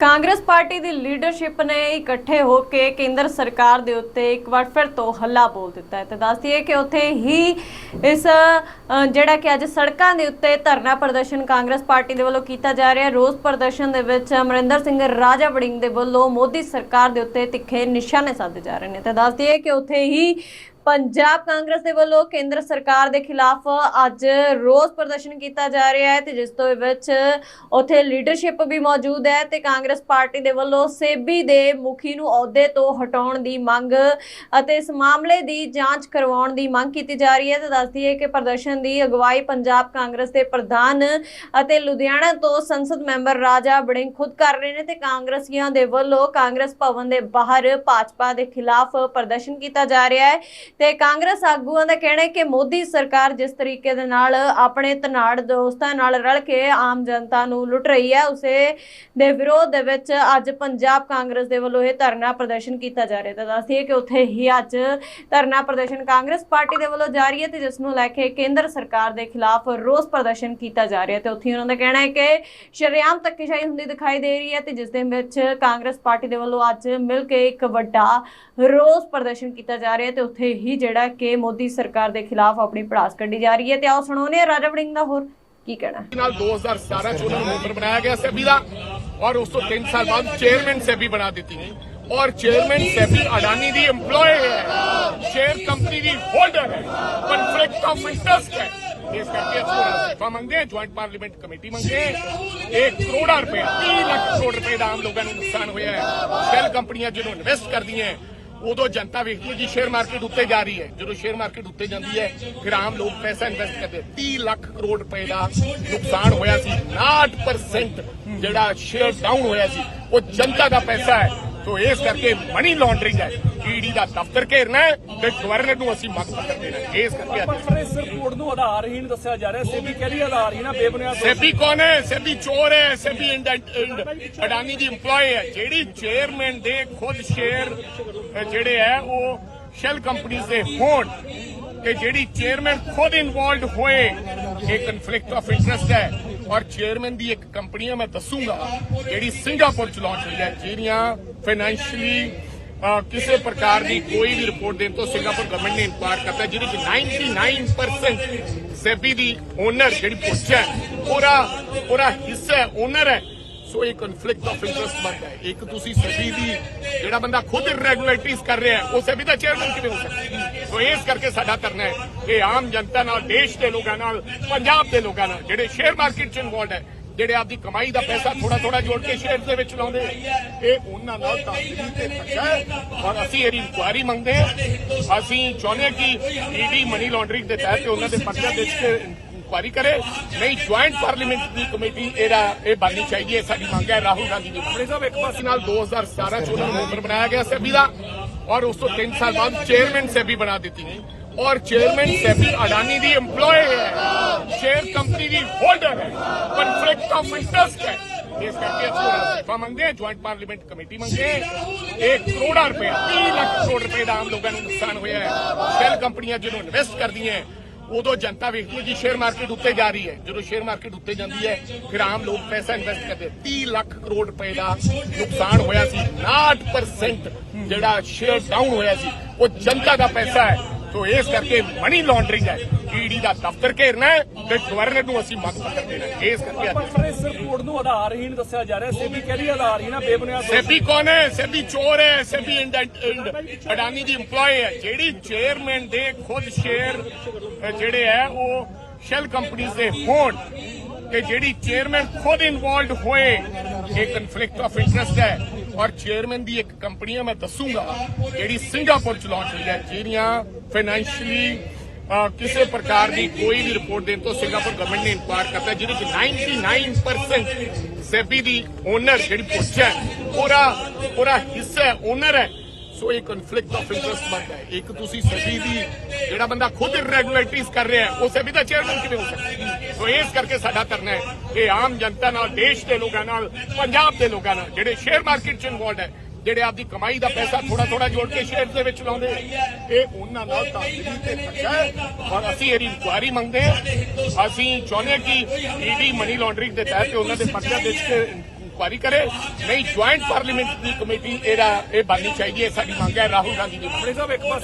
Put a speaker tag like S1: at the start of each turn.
S1: Congress party ਦੀ leadership ਨੇ ਇਕੱਠੇ ਹੋ ਕੇ ਕੇਂਦਰ ਸਰਕਾਰ ਦੇ ਉੱਤੇ ਇੱਕ ਵਾਰ ਫਿਰ ਤੋਂ ਹੱਲਾ ਬੋਲ ਦਿੱਤਾ ਹੈ। ਤੇ ਦੱਸਦੀ ਹੈ ਕਿ ਉੱਥੇ ਹੀ ਇਸ ਜਿਹੜਾ ਕਿ ਅੱਜ ਸੜਕਾਂ ਦੇ ਉੱਤੇ ਧਰਨਾ ਪ੍ਰਦਰਸ਼ਨ ਕਾਂਗਰਸ ਪਾਰਟੀ ਦੇ ਵੱਲੋਂ ਕੀਤਾ ਜਾ ਰਿਹਾ ਰੋਸ ਪ੍ਰਦਰਸ਼ਨ ਦੇ ਵਿੱਚ ਅਮਰਿੰਦਰ ਸਿੰਘ ਰਾਜਾ ਵੜਿੰਗ ਦੇ ਵੱਲੋਂ ਮੋਦੀ ਸਰਕਾਰ ਦੇ ਉੱਤੇ ਤਿੱਖੇ ਨਿਸ਼ਾਨੇ ਸਾਧੇ ਜਾ ਰਹੇ ਨੇ। ਤੇ ਦੱਸਦੀ ਹੈ ਕਿ ਉੱਥੇ ਹੀ ਪੰਜਾਬ ਕਾਂਗਰਸ ਦੇ ਵੱਲੋਂ ਕੇਂਦਰ ਸਰਕਾਰ ਦੇ ਖਿਲਾਫ ਅੱਜ ਰੋਸ ਪ੍ਰਦਰਸ਼ਨ ਕੀਤਾ ਜਾ ਰਿਹਾ ਹੈ ਤੇ ਜਿਸ ਤੋਂ ਵਿੱਚ ਉੱਥੇ ਲੀਡਰਸ਼ਿਪ ਵੀ ਮੌਜੂਦ ਹੈ ਤੇ ਕਾਂਗਰਸ ਪਾਰਟੀ ਦੇ ਵੱਲੋਂ ਸੇਬੀ ਦੇ ਮੁਖੀ ਨੂੰ ਅਹੁਦੇ ਤੋਂ ਹਟਾਉਣ ਦੀ ਮੰਗ ਅਤੇ ਇਸ ਮਾਮਲੇ ਦੀ ਜਾਂਚ ਕਰਵਾਉਣ ਦੀ ਮੰਗ ਕੀਤੀ ਜਾ ਰਹੀ ਹੈ। ਤੇ ਦੱਸਦੀ ਹੈ ਕਿ ਪ੍ਰਦਰਸ਼ਨ ਦੀ ਅਗਵਾਈ ਪੰਜਾਬ ਕਾਂਗਰਸ ਦੇ ਪ੍ਰਧਾਨ ਅਤੇ ਲੁਧਿਆਣਾ ਤੋਂ ਸੰਸਦ ਮੈਂਬਰ ਰਾਜਾ ਬੜਿੰਗ ਖੁਦ ਕਰ ਰਹੇ ਨੇ ਤੇ ਕਾਂਗਰਸੀਆਂ ਦੇ ਵੱਲੋਂ ਕਾਂਗਰਸ ਭਵਨ ਦੇ ਬਾਹਰ ਭਾਜਪਾ ਦੇ ਖਿਲਾਫ ਪ੍ਰਦਰਸ਼ਨ ਕੀਤਾ ਜਾ ਰਿਹਾ ਹੈ। ਤੇ ਕਾਂਗਰਸ ਆਗੂਆਂ ਦਾ ਕਹਿਣਾ ਹੈ ਕਿ ਮੋਦੀ ਸਰਕਾਰ ਜਿਸ ਤਰੀਕੇ ਦੇ ਨਾਲ ਆਪਣੇ ਧਨਾੜ ਦੋਸਤਾਂ ਨਾਲ ਰਲ ਕੇ ਆਮ ਜਨਤਾ ਨੂੰ ਲੁੱਟ ਰਹੀ ਹੈ, ਉਸੇ ਦੇ ਵਿਰੋਧ ਦੇ ਵਿੱਚ ਅੱਜ ਪੰਜਾਬ ਕਾਂਗਰਸ ਦੇ ਵੱਲੋਂ ਇਹ ਧਰਨਾ ਪ੍ਰਦਰਸ਼ਨ ਕੀਤਾ ਜਾ ਰਿਹਾ ਹੈ। ਤਾਂ ਦੱਸਦੀਏ ਕਿ ਉੱਥੇ ਹੀ ਅੱਜ ਧਰਨਾ ਪ੍ਰਦਰਸ਼ਨ ਕਾਂਗਰਸ ਪਾਰਟੀ ਦੇ ਵੱਲੋਂ ਜਾਰੀ ਹੈ ਤੇ ਜਿਸ ਨੂੰ ਲੈ ਕੇ ਕੇਂਦਰ ਸਰਕਾਰ ਦੇ ਖਿਲਾਫ ਰੋਸ ਪ੍ਰਦਰਸ਼ਨ ਕੀਤਾ ਜਾ ਰਿਹਾ ਹੈ ਤੇ ਉੱਥੇ ਹੀ ਉਹਨਾਂ ਦਾ ਕਹਿਣਾ ਹੈ ਕਿ ਸ਼ਰੇਆਮ ਧੱਕੇਸ਼ਾਹੀ ਹੁੰਦੀ ਦਿਖਾਈ ਦੇ ਰਹੀ ਹੈ ਤੇ ਜਿਸ ਦੇ ਵਿੱਚ ਕਾਂਗਰਸ ਪਾਰਟੀ ਦੇ ਵੱਲੋਂ ਅੱਜ ਮਿਲ ਕੇ ਇੱਕ ਵੱਡਾ ਰੋਸ ਪ੍ਰਦਰਸ਼ਨ ਕੀਤਾ ਜਾ ਰਿਹਾ ਹੈ ਤੇ ਉੱਥੇ ਹੀ ਜਿਹੜਾ ਕਿ ਮੋਦੀ ਸਰਕਾਰ ਦੇ ਖਿਲਾਫ ਆਪਣੀ ਪੜਾਸ ਕੱਢੀ ਜਾ ਰਹੀ ਹੈ। ਤੇ ਆਓ ਸੁਣਾਉਂਦੇ ਰਾਜਾ ਵੜਿੰਗ ਦਾ ਹੋਰ ਕੀ ਕਹਿਣਾ
S2: ਨਾਲ 2017 ਚ ਉਹਨਾਂ ਨੂੰ ਮੈਂਬਰ ਬਣਾਇਆ ਗਿਆ ਸੈਬੀ ਦਾ ਔਰ ਉਸ ਤੋਂ 3 ਸਾਲ ਬਾਅਦ ਚੇਅਰਮੈਨ ਸੈਬੀ ਬਣਾ ਦਿੱਤੀ ਗਈ। ਔਰ ਚੇਅਰਮੈਨ ਸੈਬੀ ਅਡਾਨੀ ਦੀ EMPLOYE ਹੈ। ਸ਼ੇਅਰ ਕੰਪਨੀ ਦੀ ਹੋਲਡਰ ਹੈ। ਕਨਫਲਿਕਟ ਆਫ ਇੰਟਰਸਟ ਹੈ। ਇਸ ਕਰਕੇ ਅਸੀਂ ਉਹਨਾਂ ਜੁਆਇੰਟ ਪਾਰਲੀਮੈਂਟ ਕਮੇਟੀ ਮੰਗਦੇ 1 ਕਰੋੜ ਰੁਪਏ 30 ਲੱਖ ਕਰੋੜ ਰੁਪਏ ਦਾ ਆਮ ਲੋਕਾਂ ਨੂੰ ਨੁਕਸਾਨ ਹੋਇਆ ਹੈ। ਸ਼ੈਲ ਕੰਪਨੀਆਂ ਜਿਹਨੂੰ ਇਨਵੈਸਟ ਕਰਦੀਆਂ ਉਦੋਂ ਜਨਤਾ ਵੇਖਦੀ ਹੈ ਕਿ ਸ਼ੇਅਰ ਮਾਰਕੀਟ ਉੱਤੇ ਜਾ ਰਹੀ ਹੈ। ਜਦੋਂ ਸ਼ੇਅਰ ਮਾਰਕੀਟ ਉੱਤੇ ਜਾਂਦੀ ਹੈ, ਫਿਰ ਆਮ ਲੋਕ ਪੈਸਾ ਇਨਵੈਸਟ ਕਰਦੇ 30 ਲੱਖ ਕਰੋੜ ਰੁਪਏ ਦਾ ਨੁਕਸਾਨ ਹੋਇਆ ਸੀ। 59% ਜਿਹੜਾ ਸ਼ੇਅਰ ਡਾਊਨ ਹੋਇਆ ਸੀ, ਉਹ ਜਨਤਾ ਦਾ ਪੈਸਾ ਹੈ। ਸੋ ਇਸ ਕਰਕੇ ਮਨੀ ਲਾਂਡਰਿੰਗ ਹੈ। ਈਡੀ ਦਾ ਦਫ਼ਤਰ ਘੇਰਨਾ ਹੈ ਤੇ ਗਵਰਨਰ ਨੂੰ ਅਸੀਂ ਮੰਗ ਪੱਤਰ ਦੇਣਾ ਹੈ। ਇਸ ਕਰਕੇ ਅੱਜ
S3: ਪਰ ਇਸ ਰਿਪੋਰਟ ਨੂੰ ਆਧਾਰਹੀਣ ਦੱਸਿਆ ਜਾ ਰਿਹਾ। ਸੇਬੀ ਕਹਿ ਰਹੀ ਹੈ ਆਧਾਰਹੀਣ ਆ ਬੇਬੁਨਿਆਦ
S2: ਸੈਬੀ ਕੌਣ ਹੈ? ਸੈਬੀ ਚੋਰ ਹੈ ਸੈਬੀ ਅਡਾਨੀ ਦੀ EMPLOYE ਹੈ। ਜਿਹੜੀ ਚੇਅਰਮੈਨ ਦੇ ਖੁਦ ਸ਼ੇਅਰ ਜਿਹੜੇ ਹੈ ਉਹ ਸ਼ੈਲ ਕੰਪਨੀਆਂ ਦੇ ਹੋਣ ਕਿ ਜਿਹੜੀ ਚੇਅਰਮੈਨ ਖੁਦ ਇਨਵੋਲਡ ਹੋਏ ਇਹ ਕਨਫਲਿਕਟ ਆਫ ਇੰਟਰਸਟ ਹੈ। ਔਰ ਚੇਅਰਮੈਨ ਦੀ ਇੱਕ ਕੰਪਨੀ ਹੈ ਮੈਂ ਦੱਸੂਗਾ ਜਿਹੜੀ ਸਿੰਗਾਪੁਰ ਚ ਲਾਂਚ ਹੋਈ ਹੈ, ਜਿਹੜੀਆਂ ਫਾਈਨੈਂਸ਼ੀਅਲੀ ਕਿਸੇ ਪ੍ਰਕਾਰ ਦੀ ਕੋਈ ਵੀ ਰਿਪੋਰਟ ਦੇਣ ਤੋਂ ਸਿੰਗਾਪੁਰ ਗਵਰਨਮੈਂਟ ਨੇ ਇਨਕਾਰ ਕਰਤਾ ਜਿਹਦੇ ਚ 99% ਸੈਬੀ ਦੀ ਓਨਰ ਜਿਹੜੀ ਪੁੱਛ ਹੈ, ਉਹਦਾ ਹਿੱਸਾ ਓਨਰ ਹੈ ਸੋ ਇਹ ਕਨਫਲਿਕਟ ਆਫ ਇੰਟਰਸਟ ਬਣਦਾ ਹੈ ਇੱਕ ਤੁਸੀਂ ਸੈਬੀ ਦੀ, ਜਿਹੜਾ ਬੰਦਾ ਖੁਦ ਇਰੈਗੂਲਰਿਟੀਜ਼ ਕਰ ਰਿਹਾ ਹੈ, ਉਹ ਸੈਬੀ ਦਾ ਚੇਅਰਮੈਨ ਕਿਵੇਂ ਹੋ ਸਕਦਾ ਹੈ? ਸੋ ਇਸ ਕਰਕੇ ਸਾਡਾ ਕਰਨਾ ਹੈ ਕਿ ਆਮ ਜਨਤਾ ਨਾਲ, ਦੇਸ਼ ਦੇ ਲੋਕਾਂ ਨਾਲ, ਪੰਜਾਬ ਦੇ ਲੋਕਾਂ ਨਾਲ, ਜਿਹੜੇ ਸ਼ੇਅਰ ਮਾਰਕੀਟ ਚ ਇਨਵੋਲਡ ਹੈ, ਜਿਹੜੇ ਆਪਦੀ ਕਮਾਈ ਦਾ ਪੈਸਾ ਥੋੜਾ ਥੋੜਾ ਜੋੜ ਕੇ ਸ਼ੇਅਰ ਦੇ ਵਿੱਚ ਲਾਉਂਦੇ ਇਹ ਉਹਨਾਂ ਨਾਲ ਤਾਕਤੀ ਤੇ ਧੱਕਾ ਔਰ ਅਸੀਂ ਇਹਦੀ ਇਨਕੁਆਇਰੀ ਮੰਗਦੇ ਹਾਂ। ਅਸੀਂ ਚਾਹੁੰਦੇ ਹਾਂ ਕਿ ਈਡੀ ਮਨੀ ਲਾਂਡਰਿੰਗ ਦੇ ਤਹਿਤ ਉਹਨਾਂ ਦੇ ਪਰਚਾ ਦੇ ਕੇ ਇਨਕੁਆਇਰੀ ਕਰੇ। ਨਹੀਂ ਜੁਆਇੰਟ ਪਾਰਲੀਮੈਂਟ ਦੀ ਕਮੇਟੀ ਇਹਦਾ, ਇਹ ਬਣਨੀ ਚਾਹੀਦੀ ਹੈ, ਸਾਡੀ ਮੰਗ ਹੈ। ਰਾਹੁਲ ਗਾਂਧੀ ਦੀ ਆਪਣੇ ਸਾਹਿਬ ਇੱਕ ਪਾਸੇ ਨਾਲ 2017 ਚ ਉਹਨਾਂ ਨੂੰ ਮੈਂਬਰ ਬਣਾਇਆ ਗਿਆ ਸੈਬੀ ਦਾ। ਔਰ ਉਸ ਤੋਂ 3 ਸਾਲ ਬਾਅਦ ਚੇਅਰਮੈਨ ਸੈਬੀ ਬਣਾ ਦਿੱਤੀ ਗਈ ਔਰ ਚੇਅਰਮੈਨ ਸੈਬੀ ਅਡਾਨੀ ਦੀ EMPLOYE ਹੈ ਸ਼ੇਅਰ ਕੰਪਨੀ ਦੀ ਹੋਲਡਰ ਹੈ ਕਨਫਲਿਕਟ ਆਫ ਇੰਟਰਸਟ ਇਸ ਕਰਕੇ ਅਸੀਂ ਮੰਗਦੇ ਹਾਂ ਜੁਆਇੰਟ ਪਾਰਲੀਮੈਂਟ ਕਮੇਟੀ ਮੰਗਦੇ ਹਾਂ 1 ਕਰੋੜ ਰੁਪਏ 30 ਲੱਖ ਕਰੋੜ ਰੁਪਏ ਦਾ ਆਮ ਲੋਕਾਂ ਨੂੰ ਨੁਕਸਾਨ ਹੋਇਆ ਹੈ ਸ਼ੈਲ ਕੰਪਨੀਆਂ ਜਿਹਨੂੰ ਇਨਵੈਸਟ ਕਰਦੀਆਂ ਉਦੋਂ ਜਨਤਾ ਵੇਖਦੀ ਹੈ ਕਿ ਸ਼ੇਅਰ ਮਾਰਕੀਟ ਉੱਤੇ ਜਾ ਰਹੀ ਹੈ। ਜਦੋਂ ਸ਼ੇਅਰ ਮਾਰਕੀਟ ਉੱਤੇ ਜਾਂਦੀ ਹੈ, ਫਿਰ ਆਮ ਲੋਕ ਪੈਸਾ ਇਨਵੈਸਟ ਕਰਦੇ 30 ਲੱਖ ਕਰੋੜ ਰੁਪਏ ਦਾ ਨੁਕਸਾਨ ਹੋਇਆ ਸੀ 59% ਜਿਹੜਾ ਸ਼ੇਅਰ ਡਾਊਨ ਹੋਇਆ ਸੀ, ਉਹ ਜਨਤਾ ਦਾ ਪੈਸਾ ਹੈ। ਸੋ ਇਸ ਕਰਕੇ ਮਨੀ ਲਾਂਡਰਿੰਗ ਹੈ। ਈਡੀ ਦਾ ਦਫ਼ਤਰ ਘੇਰਨਾ ਹੈ ਤੇ ਗਵਰਨਰ ਨੂੰ ਅਸੀਂ ਮੰਗ ਪੱਤਰ ਦੇਣਾ ਹੈ। ਇਸ ਕਰਕੇ ਅੱਜ
S3: ਪਰ ਇਸ ਰਿਪੋਰਟ ਨੂੰ ਆਧਾਰਹੀਣ ਦੱਸਿਆ ਜਾ ਰਿਹਾ ਸੇਬੀ ਕਹਿ ਰਹੀ ਹੈ ਆਧਾਰਹੀਣ ਆ ਬੇਬੁਨਿਆਦ
S2: ਸੈਬੀ ਕੌਣ ਹੈ? ਸੈਬੀ ਚੋਰ ਹੈ। ਸੈਬੀ ਇੰਡ- ਇੰਡ- ਅਡਾਨੀ ਦੀ EMPLOYE ਹੈ। ਜਿਹੜੀ ਚੇਅਰਮੈਨ ਦੇ ਖੁਦ ਸ਼ੇਅਰ ਅ, ਜਿਹੜੇ ਹੈ ਉਹ ਸ਼ੈਲ ਕੰਪਨੀਆਂ ਦੇ ਹੋਣ ਕਿ ਜਿਹੜੀ ਚੇਅਰਮੈਨ ਖੁਦ ਇਨਵੋਲਡ ਹੋਏ ਇਹ ਕਨਫਲਿਕਟ ਆਫ ਇੰਟਰਸਟ ਹੈ। ਔਰ ਚੇਅਰਮੈਨ ਦੀ ਇੱਕ ਕੰਪਨੀ ਹੈ ਮੈਂ ਦੱਸੂਗਾ ਜਿਹੜੀ ਸਿੰਗਾਪੁਰ ਚ ਲਾਂਚ ਹੋਈ ਹੈ ਜਿਹੜੀਆਂ ਫਾਈਨੈਂਸ਼ੀਅਲੀ ਕਿਸੇ ਪ੍ਰਕਾਰ ਦੀ ਕੋਈ ਵੀ ਰਿਪੋਰਟ ਦੇਣ ਤੋਂ ਸਿੰਗਾਪੁਰ ਗਵਰਨਮੈਂਟ ਨੇ ਇਨਕੁਆਇਰ ਕਰਤਾ ਜਿਹਦੇ ਚ 99% ਸੈਬੀ ਦੀ ਓਨਰ ਜਿਹੜੀ ਪੁੱਛ ਹੈ ਉਹਦਾ ਹਿੱਸਾ ਓਨਰ ਹੈ ਸੋ ਇਹ ਕਨਫਲਿਕਟ ਆਫ ਇੰਟਰਸਟ ਬਣਦਾ ਹੈ ਇੱਕ ਤੁਸੀਂ ਸੈਬੀ ਦੀ ਜਿਹੜਾ ਬੰਦਾ ਖੁਦ ਇਰੈਗੂਲਰਿਟੀਜ਼ ਕਰ ਰਿਹਾ ਹੈ, ਉਹ ਸੈਬੀ ਦਾ ਚੇਅਰਮੈਨ ਕਿਵੇਂ ਹੋ ਸਕਦਾ ਹੈ? ਸੋ ਇਸ ਕਰਕੇ ਸਾਡਾ ਧਰਨਾ ਹੈ ਕਿ ਆਮ ਜਨਤਾ ਨਾਲ, ਦੇਸ਼ ਦੇ ਲੋਕਾਂ ਨਾਲ, ਪੰਜਾਬ ਦੇ ਲੋਕਾਂ ਨਾਲ, ਜਿਹੜੇ ਸ਼ੇਅਰ ਮਾਰਕੀਟ ਚ ਇਨਵੋਲਡ ਹੈ, ਜਿਹੜੇ ਆਪਦੀ ਕਮਾਈ ਦਾ ਪੈਸਾ ਥੋੜਾ ਥੋੜਾ ਜੋੜ ਕੇ ਸ਼ੇਅਰ ਦੇ ਵਿੱਚ ਲਾਉਂਦੇ ਇਹ ਉਹਨਾਂ ਨਾਲ ਤਾਕਤੀ ਤੇ ਧੱਕਾ ਔਰ ਅਸੀਂ ਇਹਦੀ ਇਨਕੁਆਇਰੀ ਮੰਗਦੇ ਹਾਂ। ਅਸੀਂ ਚਾਹੁੰਦੇ ਹਾਂ ਕਿ ਈਡੀ ਮਨੀ ਲਾਂਡਰਿੰਗ ਦੇ ਤਹਿਤ ਉਹਨਾਂ ਦੇ ਪਰਚਾ ਦੇ ਕੇ ਇਨਕੁਆਇਰੀ ਕਰੇ। ਨਹੀਂ ਜੁਆਇੰਟ ਪਾਰਲੀਮੈਂਟ ਦੀ ਕਮੇਟੀ, ਇਹਦਾ ਇਹ ਬਣਨੀ ਚਾਹੀਦੀ ਹੈ, ਸਾਡੀ ਮੰਗ ਹੈ, ਰਾਹੁਲ ਗਾਂਧੀ ਦੀ।
S3: ਆਪਣੇ ਸਾਹਿਬ ਇੱਕ